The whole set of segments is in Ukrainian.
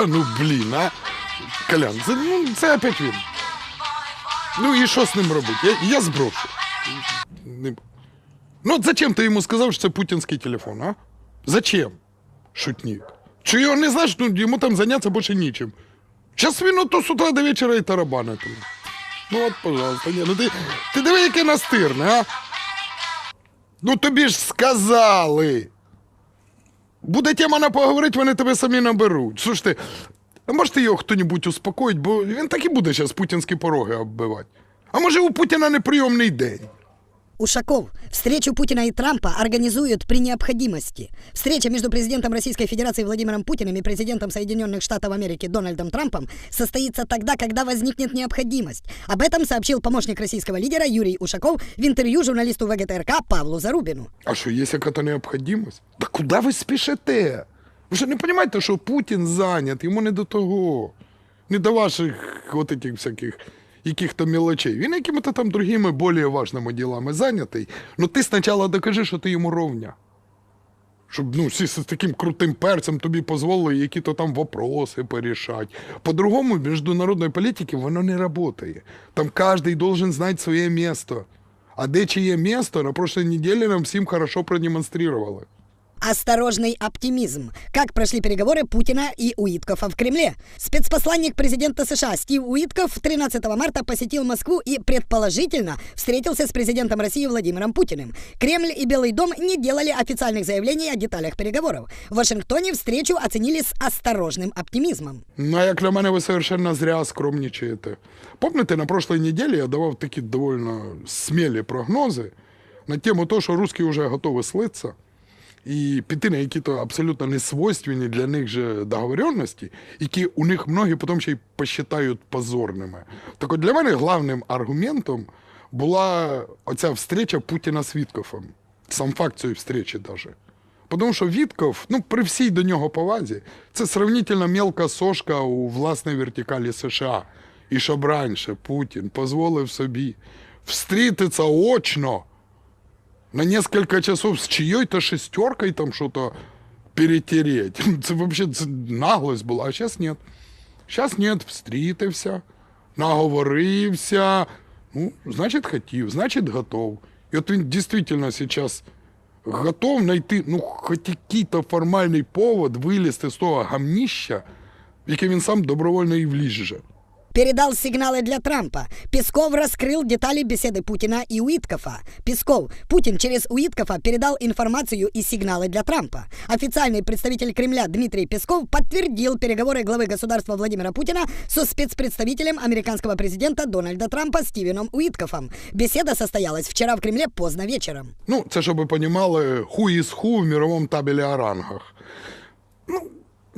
Та ну блін, а? Колян, це, ну, це опять він. Ну і що з ним робити? Я, я зброшу. Ну зачем ти йому сказав, що це путінський телефон, а? Зачем? Шутник. Чи його не знаєш, ну йому там зайнятися більше нічим. Зараз він ото з утра до вечора і тарабанить. Ну от, пожалуйста, ні, ну ти, ти диви, яке настирне, а? Ну тобі ж сказали. Буде тема на поговорити, вони тебе самі наберуть. Слушайте, а можете його хто-небудь успокоїть, бо він так і буде зараз путінські пороги оббивати. А може у Путіна неприйомний день? Ушаков, встречу Путина и Трампа организуют при необходимости. Встреча между президентом Российской Федерации Владимиром Путиным и президентом Соединенных Штатов Америки Дональдом Трампом состоится тогда, когда возникнет необходимость. Об этом сообщил помощник российского лидера Юрий Ушаков в интервью журналисту ВГТРК Павлу Зарубину. А що, є яка-то необхідність? Та куди ви спішите? Ви що не розумієте, що Путін зайнят, йому не до того. Не до ваших от этих всяких яких-то мелочей. Він якими-то там другими, більш важними ділами зайнятий. Ну ти спочатку докажи, що ти йому ровня. Щоб ну, всі з таким крутим перцем тобі дозволили які-то там вопроси порішати. По-другому, в міжнародній політиці воно не працює. Там кожен должен знати своє місто. А де чиє місто, на прошлой неделе нам всім хорошо продемонстрировали. Осторожный оптимизм. Как прошли переговоры Путина и Уиткофа в Кремле? Спецпосланник президента США Стив Уитков 13 марта посетил Москву и, предположительно, встретился с президентом России Владимиром Путиным. Кремль и Белый дом не делали официальных заявлений о деталях переговоров. В Вашингтоне встречу оценили с осторожным оптимизмом. Ну, а як для мене, ви совершенно зря скромничаєте. Помните, на прошлой неделе я давав такі довольно смілі прогнози на тему того, що русські вже готові слитися І піти на якісь абсолютно несвойственні для них же договоренності, які у них многі потім ще й посчитають позорними. Так от для мене головним аргументом була оця встреча Путіна з Віткофом. Сам факт цієї встречі даже. Тому що Вітков, ну при всій до нього повазі, це сравнительно мелка сошка у власній вертикалі США. І щоб раніше Путін дозволив собі встрітися очно на несколько часов з чиєю-то шестеркою там що-то перетереть. Взагалі це наглость була, а зараз нет. Зараз нет, встрітився, наговорився. Ну, значить, хотів, значить, готов. І от він дійсно зараз готов знайти, ну, хоч який-то формальний повод вилізти з того гамніща, в яке він сам добровольно і вліже. Передал сигналы для Трампа. Песков раскрыл детали беседы Путина и Уиткофа. Песков. Путин через Уиткофа передал информацию и сигналы для Трампа. Официальный представитель Кремля Дмитрий Песков подтвердил переговоры главы государства Владимира Путина со спецпредставителем американского президента Дональда Трампа Стивеном Уиткофом. Беседа состоялась вчера в Кремле поздно вечером. Ну, це щоб ви понімали, ху із ху в міровому табелі о рангах.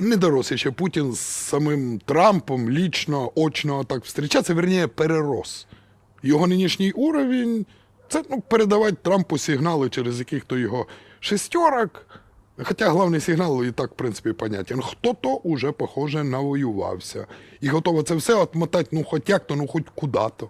Не дорос ще Путін з самим Трампом лічно, очно так зустрічатися, верніше, перерос. Його нинішній уровень це ну, передавати Трампу сигнали через яких-то його шестерок. Хоча головний сигнал і так, в принципі, понятен. Хто-то уже, похоже, навоювався. І готово це все отмотати, ну, хоч як-то, ну, хоч куди-то.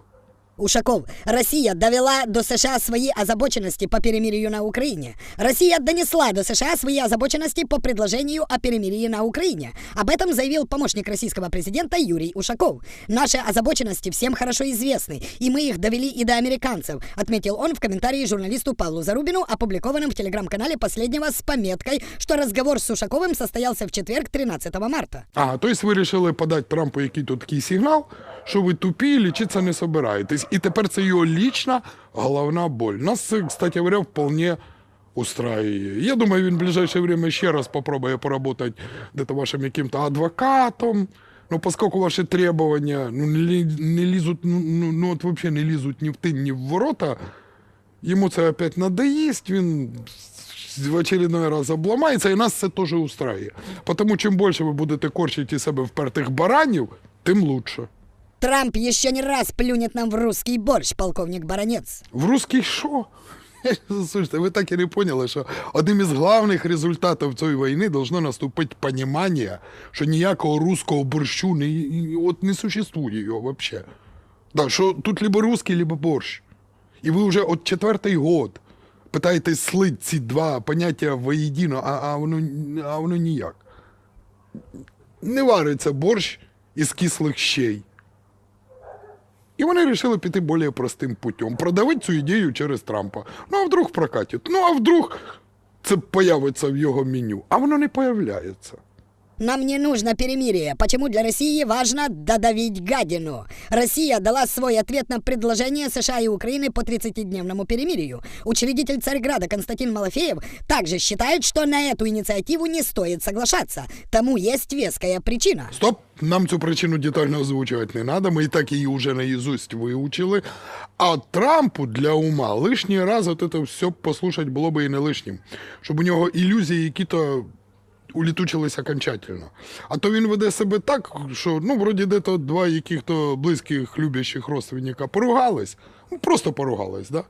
Ушаков, Россия довела до США свои озабоченности по перемирию на Украине. Россия донесла до США свои озабоченности по предложению о перемирии на Украине. Об этом заявил помощник российского президента Юрий Ушаков. Наши озабоченности всем хорошо известны, и мы их довели и до американцев, отметил он в комментарии журналисту Павлу Зарубину, опубликованном в телеграм-канале последнего с пометкой, что разговор с Ушаковым состоялся в четверг 13 марта. Ага, тобто ви вирішили подати Трампу який то такий сигнал, що ви тупі і лічитися не собираєтесь. І тепер це його лічна головна боль. Нас кстати говоря, вполне устраиває. Я думаю, він в ближайшее время ще раз попробує поработать где-то вашим яким-то адвокатом. Ну, поскольку ваші требования ну, не, не лізуть, ну, ну, ну от вообще не лізуть ні в тин, ні в ворота, йому це опять надоїсть, він в очередной раз обламається, і нас це теж устраює. Тому чим більше ви будете корчити себе впертих баранів, тим лучше. Трамп еще не раз плюнет нам в русский борщ, полковник Баранец. В русський що? Слушайте, ви так і не поняли, що одним із головних результатів цієї війни должно наступити розуміння, що ніякого руського борщу не, от не существує його взагалі. Да, що тут либо русський, либо борщ. І ви вже от четвертий год питаєтесь слити ці два поняття воєдино, а, а, воно, а воно ніяк. не вариться борщ із кислих щей. І вони вирішили піти більш простим путем, продавити цю ідею через Трампа. Ну, а вдруг прокатить? Ну, а вдруг це появиться в його меню? А воно не появляється. Нам не нужно перемирие. Почему для России важно додавить гадину? Россия дала свой ответ на предложение США и Украины по 30-дневному перемирию. Учредитель Царьграда Константин Малафеев также считает, что на эту инициативу не стоит соглашаться. Тому есть веская причина. Стоп, нам цю причину детально озвучувати не треба, ми і так її вже наизусть вивчили. А Трампу для ума лишній раз от це все послухати було би і не лишнім. Щоб у нього ілюзії які-то улітучились окончательно. А то він веде себе так, що ну, вроді де-то два яких-то близьких любящих родственника поругались. Ну, просто поругались, да?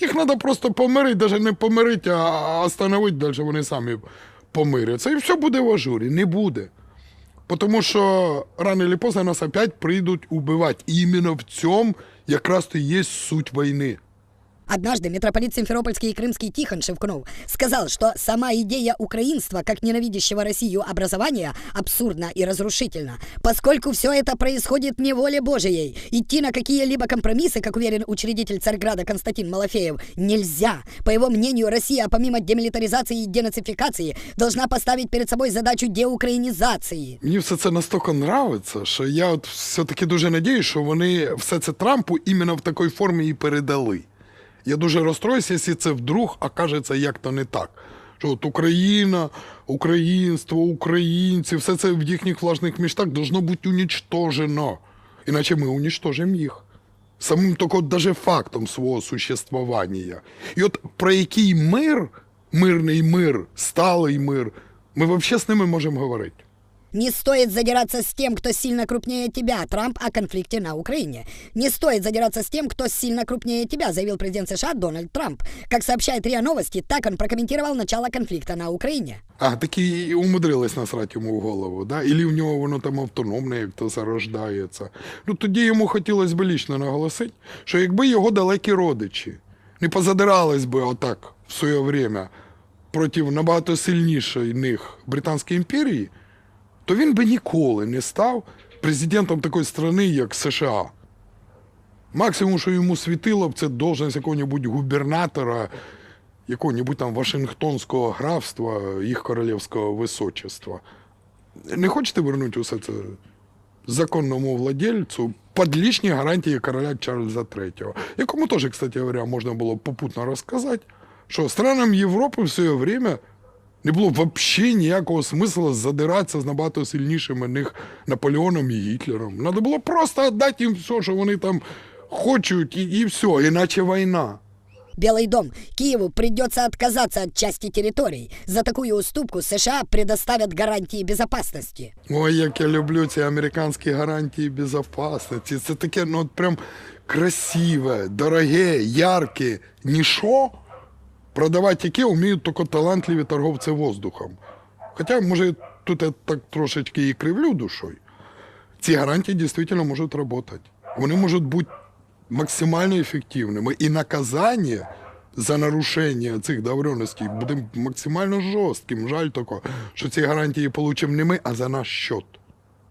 Їх треба просто помирити, навіть не помирити, а остановити, далі вони самі помиряться. І все буде в ажурі. Не буде. Потому що рано или поздно нас опять прийдуть убивати. І іменно в цьому якраз то є суть війни. Однажды митрополит Симферопольский и Крымский Тихон Шевкунов сказал, что сама идея украинства как ненавидящего Россию образования абсурдна и разрушительна, поскольку все это происходит не воле Божией. Идти на какие-либо компромиссы, как уверен учредитель Царьграда Константин Малафеев, нельзя. По его мнению, Россия помимо демилитаризации и денацификации должна поставить перед собой задачу деукраинизации. Мені все це настільки нравиться, що я от все-таки дуже надіюсь, що вони все це Трампу іменно в такій формі і передали. Я дуже розстроюся, якщо це вдруг окажеться як-то не так. Що от Україна, українство, українці, все це в їхніх власних містах должно бути унічтожено. Іначе ми унічтожимо їх. Самим тільки даже фактом свого существування. І от про який мир, мирний мир, сталий мир, ми взагалі з ними можемо говорити. Не стоит задираться с тем, кто сильно крупнее тебя, Трамп о конфликте на Украине. Не стоит задираться с тем, кто сильно крупнее тебя, заявил президент США Дональд Трамп. Как сообщает РИА Новости, так он прокомментировал начало конфликта на Украине. А, таки умудрились насрати йому в голову, да? Ілі в нього воно там автономне, як то зарождається. Ну тоді йому хотілося б лічно наголосити, що якби його далекі родичі не позадирались би отак в своє время проти набагато сильнішої них Британської імперії, то він би ніколи не став президентом такої країни, як США. Максимум, що йому світило б, це должність якого-небудь губернатора якого-небудь там Вашингтонського графства, їх королівського височества. Не хочете вернути усе це законному владельцю під лічні гарантії короля Чарльза III, якому теж, кстати говоря, можна було попутно розказати, що странам Європи в своє время не було взагалі ніякого смисла задиратися з набагато сильнішими них Наполеоном і Гітлером. Треба було просто віддати їм все, що вони там хочуть, і, і все, іначе війна. Белый дом. Киеву придется отказаться от части территорий. За такую уступку США предоставят гарантии безопасности. Ой, як я люблю ці американські гарантії безпечності. Це таке, ну от прям красиве, дороге, ярке, нішо, продавати яке вміють тільки талантливі торговці воздухом. Хоча, може, тут я так трошечки і кривлю душою. Ці гарантії дійсно можуть працювати. Вони можуть бути максимально ефективними. І наказання за нарушення цих договоренностей буде максимально жорстким. Жаль тільки, що ці гарантії получимо не ми, а за наш счет.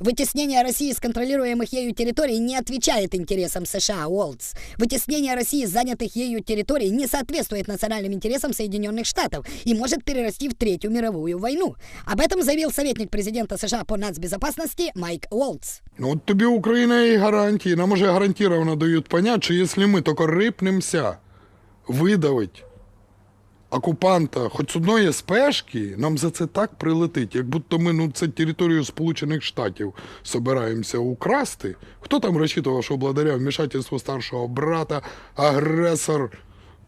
Вытеснение России с контролируемых ею территорий не отвечает интересам США, Уолтс. Вытеснение России с занятых ею территорий не соответствует национальным интересам Соединенных Штатов и может перерасти в Третью мировую войну. Об этом заявил советник президента США по нацбезопасности Майк Уолтс. Ну от тобі Україна і гарантії. Нам уже гарантированно дають понять, що якщо ми тільки рипнемося видавить окупанта хоч з одної спешки, нам за це так прилетить, як будто ми ну, це територію Сполучених Штатів собираємося украсти. Хто там розчитував, що благодаря вмішательству старшого брата агресор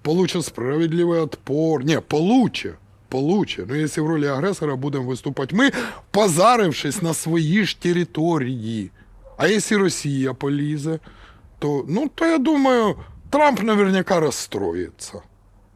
получит справедливий отпор? Ні, получе. Получе. Ну, якщо в ролі агресора будемо виступати ми, позарившись на свої ж території. А якщо Росія полізе, то, ну, то я думаю, Трамп наверняка розстроїться.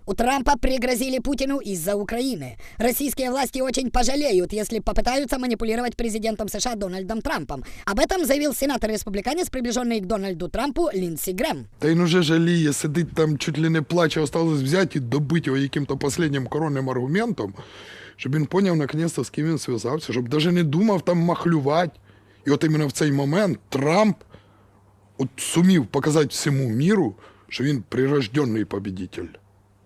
У Трампа пригрозили Путину из-за Украины. Российские власти очень пожалеют, если попытаются манипулировать президентом США Дональдом Трампом. Об этом заявил сенатор-республиканец, приближенный к Дональду Трампу Линдси Грэм. Та він уже жаліє, сидить там, чуть ли не плаче, осталось взяти і добити його яким-то останнім коронним аргументом, щоб він поняв наконець-то, з ким він зв'язався, щоб навіть не думав там махлювати. І от іменно в цей момент Трамп от сумів показати всьому міру, що він прирожденний победитель.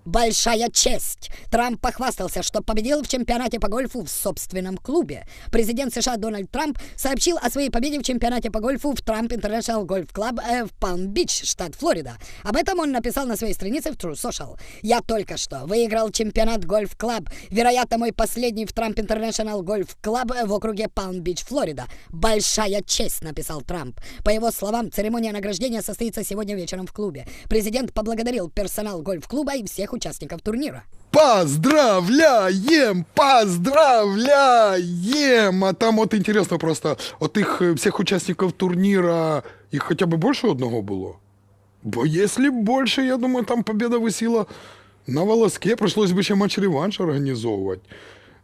Большая честь! Трамп похвастался, что победил в чемпионате по гольфу в собственном клубе. Президент США Дональд Трамп сообщил о своей победе в чемпионате по гольфу в Трамп International Golf Club э, в Палм-Бич, штат Флорида. Об этом он написал на своей странице в True Social. «Я только что выиграл чемпионат Гольф Клаб. Вероятно, мой последний в Трамп International Golf Club э, в округе Палм-Бич, Флорида. Большая честь», написал Трамп. По его словам, церемония награждения состоится сегодня вечером в клубе. Президент поблагодарил персонал гольф-клуба и всех участников турнира. Поздравляем! Поздравляем! А там от інтересно просто, от тих е, всіх учасників турніра, їх хоча б більше одного було. Бо якщо більше, я думаю, там победа висіла на волоске, прийшлось би ще матч-реванш організовувати.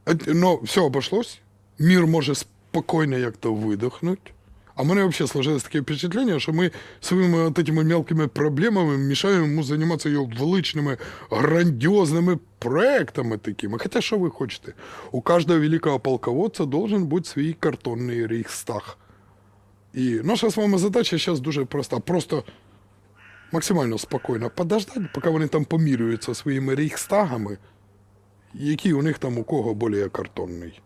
Е, Ну, все обошлось. Мир може спокійно як-то видохнути. А в мене взагалі сложилось таке впечатлення, що ми своїми от этими мелкими проблемами мішаємо йому займатися його величними, грандіозними проектами такими. Хоча що ви хочете? У кожного великого полководця должен бути свій картонний рейхстаг. І наша з вами задача зараз дуже проста. Просто максимально спокійно подождати, поки вони там помірюються своїми рейхстагами, який у них там у кого більш картонний.